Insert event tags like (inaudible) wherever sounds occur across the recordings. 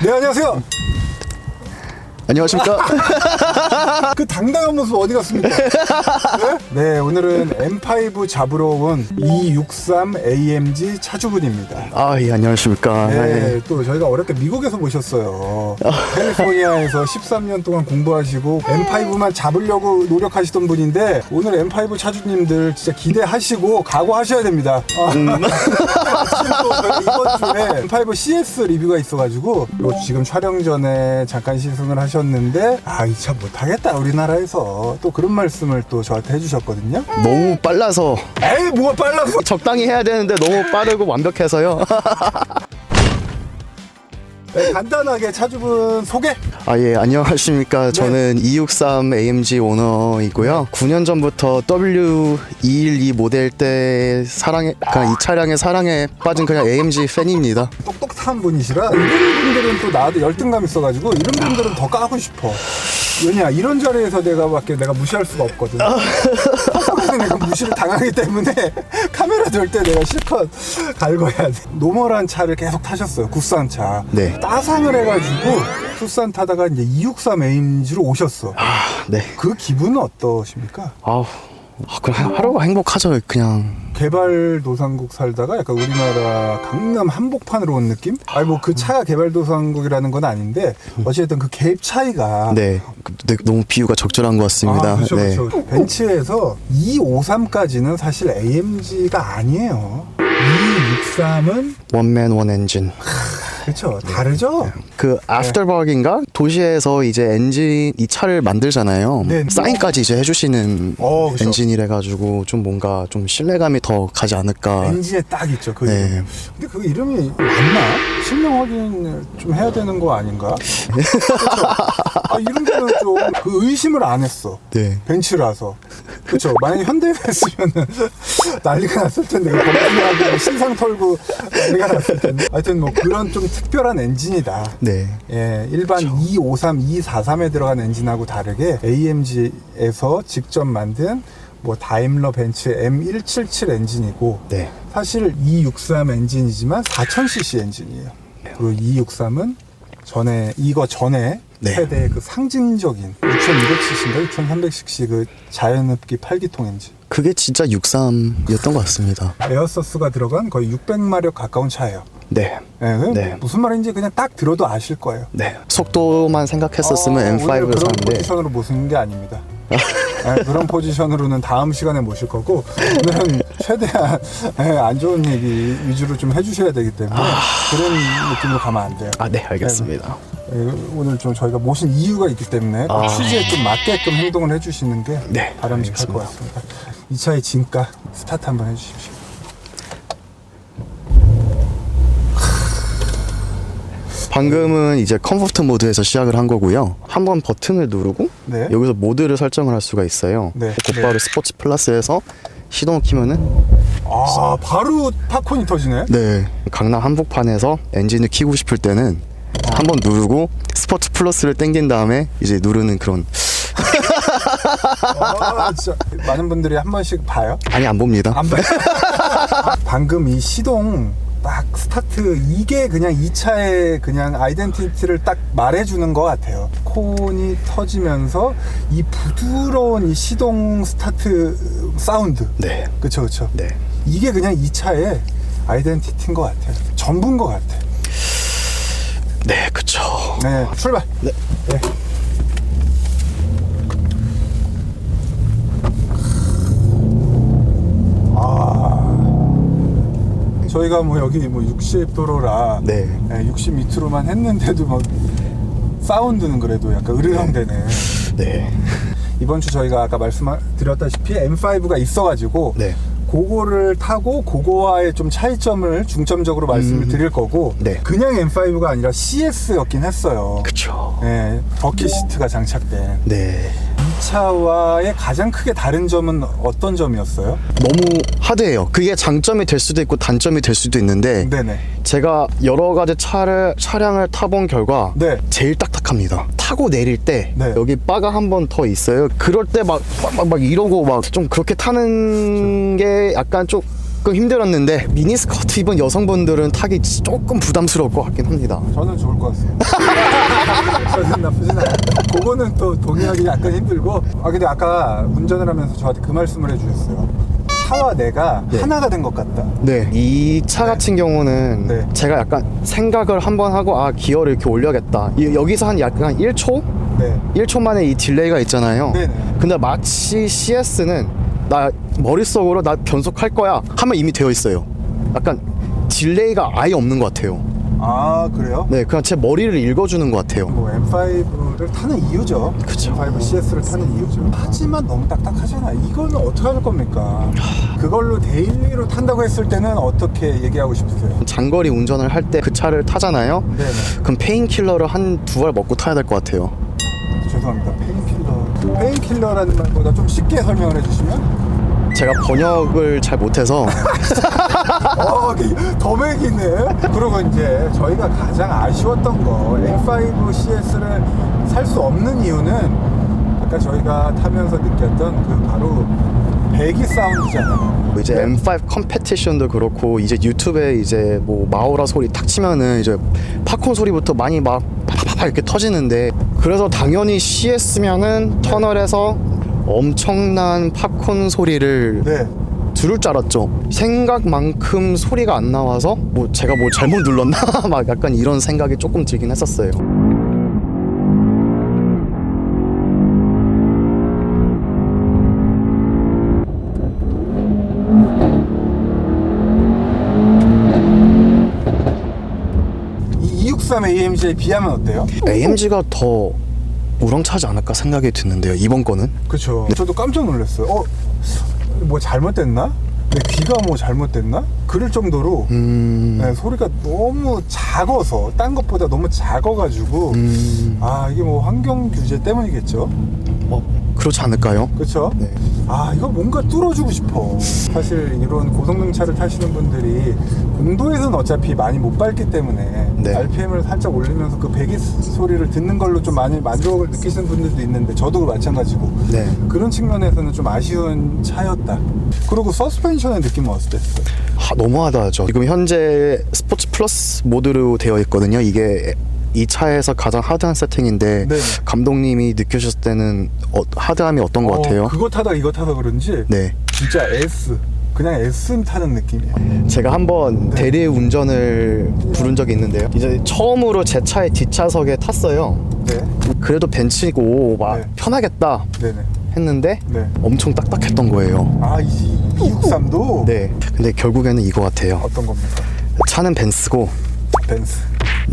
네 안녕하세요. 안녕하십니까? (laughs) 그 당당한 모습 어디 갔습니까? (laughs) 네? 네, 오늘은 M5 잡으러 온 263 AMG 차주분입니다. 아, 예, 안녕하십니까? 네, 또 저희가 어렵게 미국에서 모셨어요. 캘리포니아에서 13년 동안 공부하시고 M5만 잡으려고 노력하시던 분인데 오늘 M5 차주님들 진짜 기대하시고 각오하셔야 됩니다. 아, (laughs) 지금 또 저희가 이번 주에 M5 CS 리뷰가 있어가지고 요 지금 촬영 전에 잠깐 시승을 하셨 는데 아 이 차 못하겠다 우리나라에서 또 그런 말씀을 또 저한테 해주셨거든요. 너무 빨라서 에이 뭐가 빨라서 적당히 해야 되는데 너무 빠르고 완벽해서요. (laughs) 네, 간단하게 차주분 소개. 아, 예, 안녕하십니까? 저는 263 AMG 오너이고요. 9년 전부터 W212 모델 때 사랑에, 그냥 이 차량의 사랑에 빠진 그냥 AMG 팬입니다. 똑똑한 분이시라 이런 분들은 또 나도 열등감 있어가지고 이런 분들은 더 까고 싶어. 왜냐 이런 자리에서 내가 밖에 내가 무시할 수가 없거든. 섭섭해서 내가 무시를 당하기 때문에 (laughs) 카메라 들 때 내가 실컷 갈궈야 돼. 노멀한 차를 계속 타셨어요. 국산 차. 네. 따상을 해가지고 국산 타다가 이제 263 AMG로 오셨어. 아, 네. 그 기분은 어떠십니까? 아우, 아, 그냥 하루가 행복하죠, 그냥. 개발도상국 살다가 약간 우리나라 강남 한복판으로 온 느낌? 아니 뭐 그 차가 개발도상국이라는 건 아닌데 어쨌든 그 갭 차이가 네. 네, 너무 비유가 적절한 것 같습니다. 아, 그렇죠, 네. 그렇죠. 벤츠에서 253까지는 사실 AMG가 아니에요. 263은 원맨 원 엔진. 그렇죠. 다르죠. 그 애프터버그인가 도시에서 이제 엔진 이 차를 만들잖아요. 네. 사인까지 이제 해주시는 어, 그쵸. 엔진이래 가지고 좀 뭔가 좀 신뢰감이 더 가지 않을까. 엔진에 딱 있죠. 그 네. 이름. 근데 그 이름이 맞나? 실명 확인을 좀 해야 되는 거 아닌가? 그렇죠. (laughs) 아, 이런 거는 좀그 의심을 안 했어. 네. 벤츠라서. 그렇죠. 만약에 현대였으면은 (laughs) 난리가 났을 텐데 이거 범죄하고 신상 털고 난리가 났을 텐데. 하여튼 뭐 그런 좀 특별한 엔진이다. 네. 예, 일반 253, 243에 들어간 엔진하고 다르게 AMG에서 직접 만든 뭐 다임러 벤츠 M177 엔진이고 네. 사실 263 엔진이지만 4000cc 엔진이에요. 그리고 263은 전에 이거 전에 네. 세대의 그 상징적인 6200cc인가 6300cc 그 자연흡기 8기통 엔진. 그게 진짜 63이었던 것 같습니다. 에어서스가 들어간 거의 600마력 가까운 차예요. 네. 예, 그 네. 무슨 말인지 그냥 딱 들어도 아실 거예요. 네. 속도만 생각했었으면 어, 오늘 M5를 그런 샀는데 포지션으로 모시는 게 아닙니다. 네, 그런 포지션으로는 다음 시간에 모실 거고 오늘은 (laughs) 최대한 네, 안 좋은 얘기 위주로 좀 해주셔야 되기 때문에 그런 느낌으로 가면 안 돼요. 아, 네, 알겠습니다. 네, 오늘 좀 저희가 모신 이유가 있기 때문에 그 아. 취지에 좀 맞게끔 행동을 해주시는 게 네, 바람직할 것 같습니다. 이 차의 진가 스타트 한번 해주십시오. 방금은 이제 컴포트 모드에서 시작을 한 거고요. 한번 버튼을 누르고 네. 여기서 모드를 설정을 할 수가 있어요. 네. 곧바로 스포츠 플러스에서 시동을 키면은 아 바로 팝콘이 터지네. 네 강남 한복판에서 엔진을 키고 싶을 때는 한번 누르고 스포츠 플러스를 땡긴 다음에 이제 누르는 그런 아, 진짜 많은 분들이 한 번씩 봐요. 아니 안 봅니다. 안 봐요. 방금 이 시동 딱 스타트 이게 그냥 이 차의 그냥 아이덴티티를 딱 말해주는 것 같아요. 콘이 터지면서 이 부드러운 이 시동 스타트 사운드. 네. 그쵸 그쵸. 네. 이게 그냥 이 차의 아이덴티티인 것 같아요. 전부인 것 같아. 네, 그쵸. 네 출발. 네. 네. 아, 저희가 뭐 여기 뭐 60도로라 네. 60 밑으로만 했는데도 막 사운드는 그래도 약간 으르렁대네. 네. 이번 주 저희가 아까 말씀드렸다시피 M5가 있어가지고 네. 그거를 타고 그거와의 좀 차이점을 중점적으로 말씀을 드릴 거고 네. 그냥 M5가 아니라 CS였긴 했어요. 그쵸. 네, 버킷 시트가 장착된 네. 이 차와의 가장 크게 다른 점은 어떤 점이었어요? 너무 하드해요. 그게 장점이 될 수도 있고 단점이 될 수도 있는데 네네. 제가 여러 가지 차를 차량을 타본 결과 네. 제일 딱딱합니다. 타고 내릴 때 네. 여기 바가 한 번 더 있어요. 그럴 때 막 막막 이러고 막 좀 그렇게 타는 게 약간 조금 조금 힘들었는데 미니스커트 입은 여성분들은 타기 조금 부담스러울 것 같긴 합니다. 저는 좋을 것 같습니다. (laughs) 저는 나쁘진 않아요. 그거는 또 동의하기 약간 힘들고. 아 근데 아까 운전을 하면서 저한테 그 말씀을 해주셨어요. 차와 내가 네. 하나가 된 것 같다. 네, 이 차 같은 경우는 네. 제가 약간 생각을 한번 하고 아 기어를 이렇게 올려야겠다. 이- 여기서 한 약간 1초? 네. 1초 만에 이 딜레이가 있잖아요. 네네. 근데 마치 CS는 나 머릿속으로 나 변속할 거야 하면 이미 되어 있어요. 약간 딜레이가 아예 없는 것 같아요. 아 그래요? 네, 그냥 제 머리를 읽어주는 것 같아요. 뭐 M5를 타는 이유죠. 그쵸. M5 CS를 타는 이유죠. 하지만 너무 딱딱하잖아. 이거는 어떻게 할 겁니까? 그걸로 데일리로 탄다고 했을 때는 어떻게 얘기하고 싶으세요? 장거리 운전을 할 때 그 차를 타잖아요. 네네. 그럼 페인킬러를 한 두 알 먹고 타야 될 것 같아요. 죄송합니다. 페인킬러. 페인킬러라는 말보다 좀 쉽게 설명을 해주시면? 제가 번역을 잘 못해서 (laughs) 어, 더 맥이네. 그리고 이제 저희가 가장 아쉬웠던 거 M5 CS를 살 수 없는 이유는 아까 저희가 타면서 느꼈던 그 바로 배기 사운드잖아요. 이제 M5 컴페티션도 그렇고 이제 유튜브에 이제 뭐 마오라 소리 탁 치면은 이제 팝콘 소리부터 많이 막 파파파 이렇게 터지는데 그래서 당연히 CS면은 터널에서 엄청난 팝콘 소리를 네. 들을 줄 알았죠. 생각만큼 소리가 안 나와서 뭐 제가 뭐 잘못 눌렀나 (laughs) 막 약간 이런 생각이 조금 들긴 했었어요. 이 263 AMG에 비하면 어때요? AMG가 더 우렁차지 않을까 생각이 드는데요. 이번 거는 그렇죠. 저도 깜짝 놀랐어요. 어, 뭐 잘못됐나? 내 귀가 뭐 잘못됐나? 그럴 정도로 음, 네, 소리가 너무 작아서 딴 것보다 너무 작아가지고 음, 아 이게 뭐 환경 규제 때문이겠죠. 뭐 그렇지 않을까요? 그렇죠? 네. 아 이거 뭔가 뚫어주고 싶어. 사실 이런 고성능 차를 타시는 분들이 공도에서는 어차피 많이 못 밟기 때문에 네. RPM을 살짝 올리면서 그 배기 소리를 듣는 걸로 좀 많이 만족을 느끼시는 분들도 있는데 저도 마찬가지고 네. 그런 측면에서는 좀 아쉬운 차였다. 그리고 서스펜션의 느낌은 어땠어요? 아, 너무하다죠. 지금 현재 스포츠 플러스 모드로 되어 있거든요. 이게 이 차에서 가장 하드한 세팅인데 네네. 감독님이 느끼셨을 때는 어, 하드함이 어떤 것 같아요? 어, 그거 타다 이거 타서 그런지 네. 진짜 S 그냥 S 타는 느낌이에요. 제가 한번 네. 대리 운전을 부른 적이 있는데요. 이제 처음으로 제 차의 뒷좌석에 탔어요. 네, 그래도 벤츠고 막 네. 편하겠다 네네. 했는데 네. 엄청 딱딱했던 거예요. 아, 이 263도 네. 근데 결국에는 이거 같아요. 어떤 겁니까? 차는 벤츠고 벤스.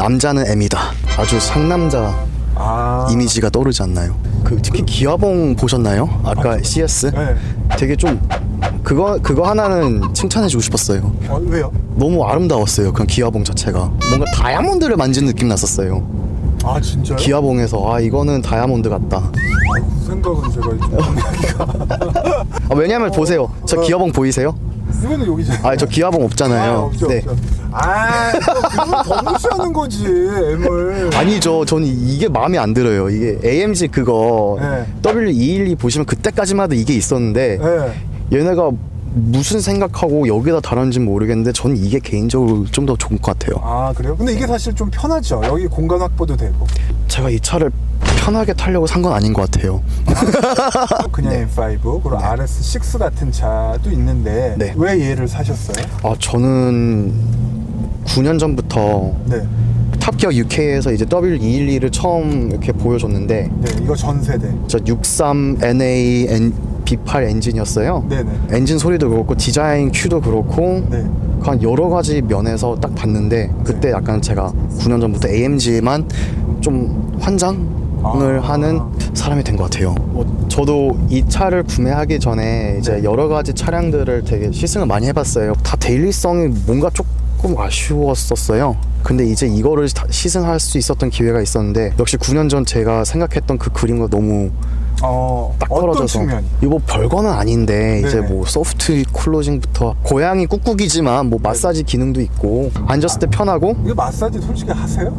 남자는 M이다. 아주 상남자 아, 이미지가 떠오르지 않나요? 그 특히 기아봉 보셨나요? 아까 CS? 네. 되게 좀 그거 그거 하나는 칭찬해주고 싶었어요. 어, 왜요? 너무 아름다웠어요. 그냥 기아봉 자체가 뭔가 다이아몬드를 만진 느낌 났었어요. 아, 진짜요? 기아봉에서 아 이거는 다이아몬드 같다. 아, 그 생각은 제가 좀 (laughs) 아, 왜냐면 보세요. 저 어. 기아봉 보이세요? 이거는 여기잖아요. 아저 기아봉 없잖아요. 아, 없죠, 네. 없죠. 아, 그거 더 무시하는 거지, M을. 아니죠. 저는 이게 마음에 안 들어요. 이게 AMG 그거 네. W212 보시면 그때까지만 해도 이게 있었는데 네. 얘네가 무슨 생각하고 여기다 달았는지 모르겠는데 전 이게 개인적으로 좀 더 좋은 것 같아요. 아, 그래요? 근데 이게 사실 좀 편하죠. 여기 공간 확보도 되고. 제가 이 차를 편하게 타려고 산 건 아닌 것 같아요. (laughs) 그냥 네. M5, 그리고 RS6 같은 차도 있는데 네. 왜 얘를 사셨어요? 아 저는 9년 전부터 네. 탑기어 UK에서 이제 W212를 처음 이렇게 보여줬는데 네, 이거 전 세대. 저 63 NA N, B8 엔진이었어요. 네네. 엔진 소리도 그렇고 디자인 큐도 그렇고 네. 한 여러 가지 면에서 딱 봤는데 그때 약간 제가 9년 전부터 AMG만 좀 환장 을 아. 하는 사람이 된 것 같아요. 뭐 저도 이 차를 구매하기 전에 이제 네. 여러 가지 차량들을 되게 시승을 많이 해봤어요. 다 데일리성이 뭔가 조금 아쉬웠었어요. 근데 이제 이거를 다 시승할 수 있었던 기회가 있었는데 역시 9년 전 제가 생각했던 그 그림과 너무 어, 딱 어떤 떨어져서 측면이? 이거 뭐 별거는 아닌데 이제 네네. 뭐 소프트 클로징부터 고양이 꾹꾹이지만 뭐 마사지 기능도 있고 앉았을 때 편하고 이거 마사지 솔직히 하세요?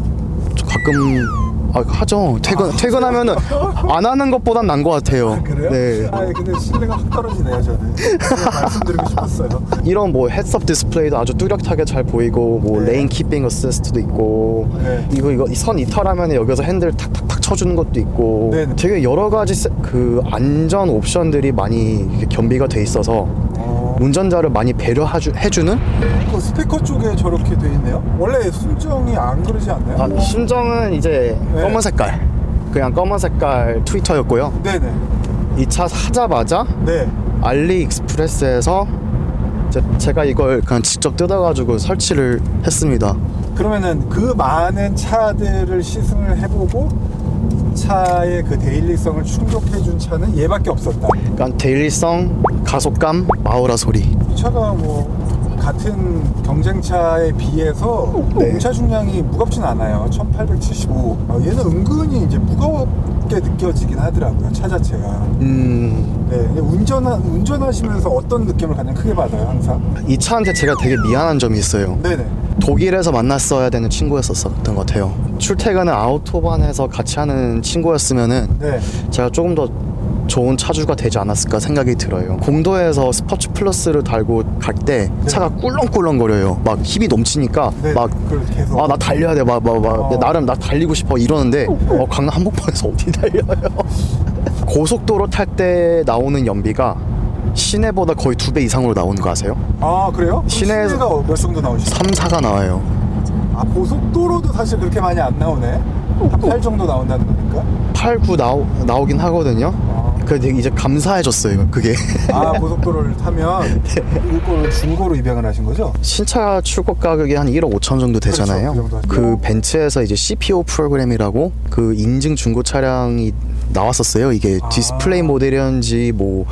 저 가끔 아 하죠. 퇴근 퇴근하면은 안 하는 것보단 난 것 같아요. 그래요? 네. 아 근데 신뢰가 확 떨어지네요 저는. 그냥 말씀드리고 싶었어요. 이런 뭐 헤드업 디스플레이도 아주 뚜렷하게 잘 보이고 뭐 네. 레인 키핑 어시스트도 있고 네. 이거 이거 선 이탈하면 여기서 핸들 탁탁탁 쳐주는 것도 있고 네, 네. 되게 여러 가지 세- 그 안전 옵션들이 많이 이렇게 겸비가 돼 있어서 어, 운전자를 많이 배려해주는 그 스피커 쪽에 저렇게 돼 있네요. 원래 순정이 안 그러지 않나요? 아, 심정은 이제 네. 검은 색깔 그냥 검은 색깔 트위터였고요 네네. 이 차 사자마자 네. 알리익스프레스에서 제, 제가 이걸 그냥 직접 뜯어가지고 설치를 했습니다 그러면은 그 많은 차들을 시승을 해보고 차의 그 데일리성을 충족해준 차는 얘밖에 없었다. 그러니까 데일리성, 가속감, 마우라 소리 이 차가 뭐 같은 경쟁차에 비해서 네. 공차 중량이 무겁진 않아요. 1875. 어, 얘는 은근히 이제 무겁게 느껴지긴 하더라고요. 차 자체가. 음... 네, 근데 운전하, 운전하시면서 어떤 느낌을 가장 크게 받아요, 항상? 이 차한테 제가 되게 미안한 점이 있어요 네네. 독일에서 만났어야 되는 친구였었던 것 같아요 출퇴근을 아우토반에서 같이 하는 친구였으면은 네. 제가 조금 더 좋은 차주가 되지 않았을까 생각이 들어요. 공도에서 스포츠 플러스를 달고 갈 때 차가 꿀렁꿀렁거려요. 막 힘이 넘치니까 네. 막 그걸 계속. 아 나 달려야 돼. 막, 막, 막 어. 나름 나 달리고 싶어 이러는데 어, 강남 한복판에서 어디 달려요? (laughs) 고속도로 탈 때 나오는 연비가 시내보다 거의 두 배 이상으로 나오는 거 아세요? 아, 그래요? 그럼 시내에서- 시내가 몇 정도 나오시죠? 3, 4가 나와요. 아, 고속도로도 사실 그렇게 많이 안 나오네. 한 8 정도 나온다는 거니까. 8, 9 나오, 나오긴 하거든요. 아, 근데 이제 감사해졌어요. 그게. 아 (laughs) 고속도로를 타면 이거를 중고로 입양을 하신 거죠? 신차 출고 가격이 한 1억 5천 정도 되잖아요. 그렇죠. 그 정도 하죠. 그 벤츠에서 이제 CPO 프로그램이라고 그 인증 중고 차량이 나왔었어요. 이게 아. 디스플레이 모델이었는지 뭐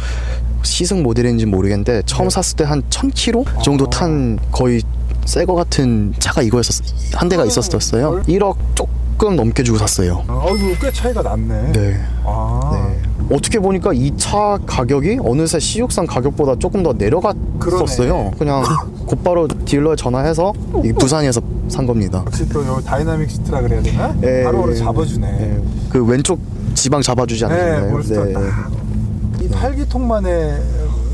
시승 모델인지 모르겠는데 처음 네. 샀을 때 한 1000km 정도 아. 탄 거의 새 거 같은 차가 이거였었 한 대가 아, 있었어요. 헐. 1억 조금 넘게 주고 샀어요. 아, 이거 꽤 차이가 났네. 네. 아, 네. 어떻게 보니까 이 차 가격이 어느새 C63 가격보다 조금 더 내려갔었어요. 그러네. 그냥 (laughs) 곧바로 딜러에 전화해서 이 부산에서 산 겁니다. 역시 또요 다이나믹 시트라 그래야 되나? 예, 바로 바로 예, 잡아주네. 예. 그 왼쪽 지방 잡아주지 네, 않나요? 몬스터 딱. 이 팔기통만의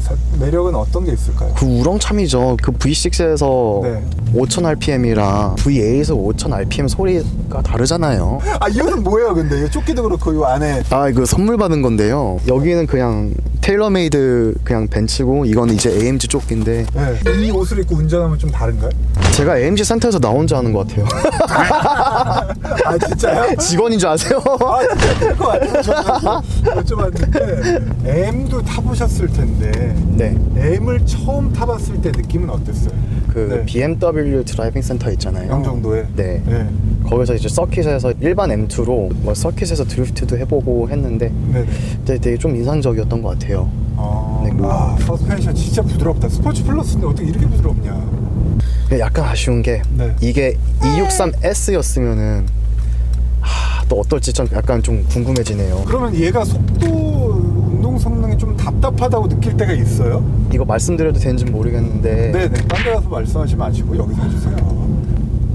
사- 매력은 어떤 게 있을까요? 그 우렁참이죠. 그 V6에서 네. 5000 RPM이랑 V8에서 5000 RPM 소리가 다르잖아요. 아 이거는 뭐예요, 근데 이 조끼도 그렇고 이 안에 아 이거 선물 받은 건데요. 여기는 그냥 테일러메이드 그냥 벤츠고 이건 이제 AMG 조끼인데 네. 이 옷을 입고 운전하면 좀 다른가요? 제가 AMG 센터에서 나온 줄 아는 것 같아요. (laughs) 아 진짜요? (laughs) 직원인 줄 아세요? 아 진짜 될것 같아요. 저는 여쭤봤는데 M도 타보셨을 텐데 네. M을 처음 타봤을 때 느낌은 어땠어요? 그 네. BMW 드라이빙 센터 있잖아요. 영종도에 네. 네. 거기서 이제 서킷에서 일반 M2로 뭐 서킷에서 드리프트도 해보고 했는데 네네. 되게, 되게 좀 인상적이었던 것 같아요. 아, 네. 아 서스펜션 진짜 부드럽다. 스포츠 플러스인데 어떻게 이렇게 부드럽냐? 약간 아쉬운 게 네. 이게 263S였으면은 하, 또 어떨지 좀 약간 좀 궁금해지네요. 그러면 얘가 속도 답답하다고 느낄 때가 있어요? 이거 말씀드려도 되는지 모르겠는데 네네. 딴 데 가서 말씀하지 마시고 여기서 해주세요.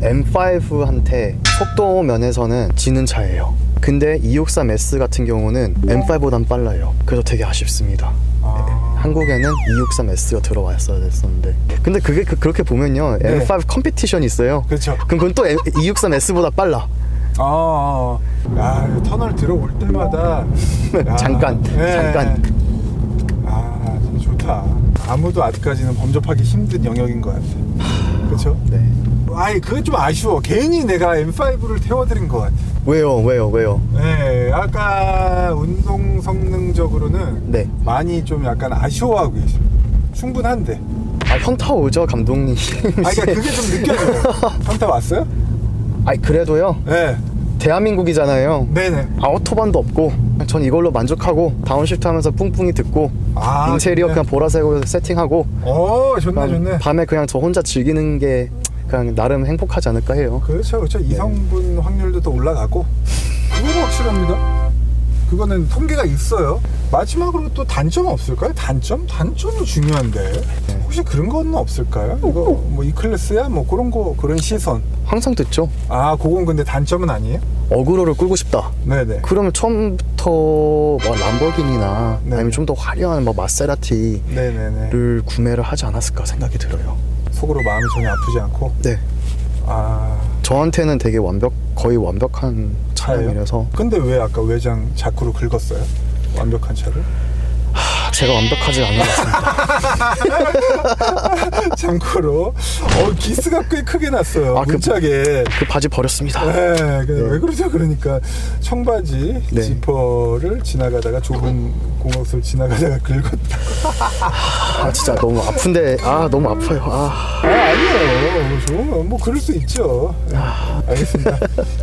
M5한테 속도 면에서는 지는 차예요. 근데 263S 같은 경우는 M5보단 빨라요. 그래서 되게 아쉽습니다. 아. 한국에는 263S가 들어왔어야 됐었는데 근데 그게 그, 렇게 보면요 네. M5 컴피티션이 있어요 그렇죠. 그럼 그건 또 263S보다 빨라 아, 아, 야, 이 터널 들어올 때마다 (laughs) 야, 잠깐, 잠깐. 아, 좋다. 아무도 아직까지는 범접하기 힘든 영역인 것 같아. 그렇죠? 네. 아니, 그게 좀 아쉬워. 괜히 내가 M5를 태워드린 것 같아. 왜요 왜요 왜요 네, 약간 운동 성능적으로는 네. 많이 좀 약간 아쉬워하고 계셔. 충분한데. 아 현타 오죠 감독님 아, 그러니까 그게 좀 느껴져요. (laughs) 현타 왔어요? 아니 그래도요 네, 대한민국이잖아요 네네. 아우토반도 없고 전 이걸로 만족하고 다운시프트 하면서 뿡뿡이 듣고 아, 인테리어 좋네. 그냥 보라색으로 세팅하고 오, 좋네, 그냥 좋네. 밤에 그냥 저 혼자 즐기는 게 그냥 나름 행복하지 않을까 해요 그렇죠, 그렇죠. 이성분 확률도 더 올라가고 그거 확실합니다. 그거는 통계가 있어요. 마지막으로 또 단점 없을까요? 단점? 단점이 중요한데 혹시 그런 건 없을까요? 이거 뭐 이 클래스야 뭐 그런 거 그런 시선. 항상 듣죠. 아 그건 근데 단점은 아니에요? 어그로를 끌고 싶다. 네네. 그러면 처음부터 뭐 람보르기니나 네. 아니면 좀 더 화려한 뭐 마세라티를 네네네. 구매를 하지 않았을까 생각이 들어요. 속으로 마음이 전혀 아프지 않고. 네. 아 저한테는 되게 완벽 거의 완벽한 차예요? 차량이라서 근데 왜 아까 외장 자크로 긁었어요? 완벽한 차를? 아, 제가 완벽하지 않은 것 같습니다. (laughs) 참고로 어 기스가 꽤 크게 났어요. 아, 그- 문짝에. 그 바지 버렸습니다. 네, 그- 왜 그러죠? 그러니까 청바지 네. 지퍼를 지나가다가 좁은 공업을 지나가다가 긁었다. 아 진짜 너무 아픈데 아 너무 아파요. 아 아 아니에요. 좋은 뭐 그럴 수 있죠. 네, 알겠습니다.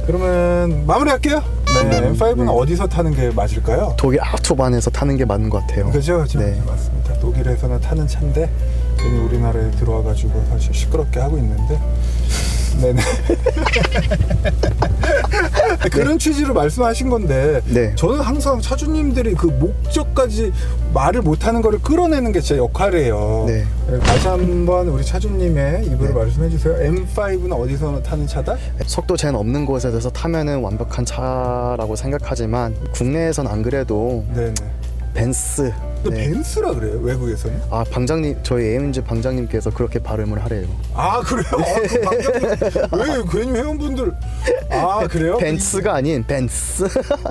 그러면 마무리할게요. 네, M5는 어디서 타는 게 맞을까요? 독일 아토반에서 타는 게 맞는 것 같아요. 그죠, 그죠. 네. 맞습니다. 독일에서는 타는 차인데 괜히 우리나라에 들어와가지고 사실 시끄럽게 하고 있는데. 네네. (laughs) 그런 취지로 말씀하신 건데 네. 저는 항상 차주님들이 그 목적까지 말을 못하는 거를 끌어내는 게 제 역할이에요. 네. 다시 한번 우리 차주님의 입으로 네. 말씀해 주세요. M5는 어디서 타는 차다? 속도 제한 없는 곳에서 타면은 완벽한 차라고 생각하지만 국내에선 안 그래도 네네. 벤스. 네. 벤츠라 그래요 외국에서는? 아 방장님 저희 AMG 방장님께서 그렇게 발음을 하래요. 아 그래요? 아, 그 방금 왜 괜히 회원분들 아 그래요? 벤츠가 아닌 벤스.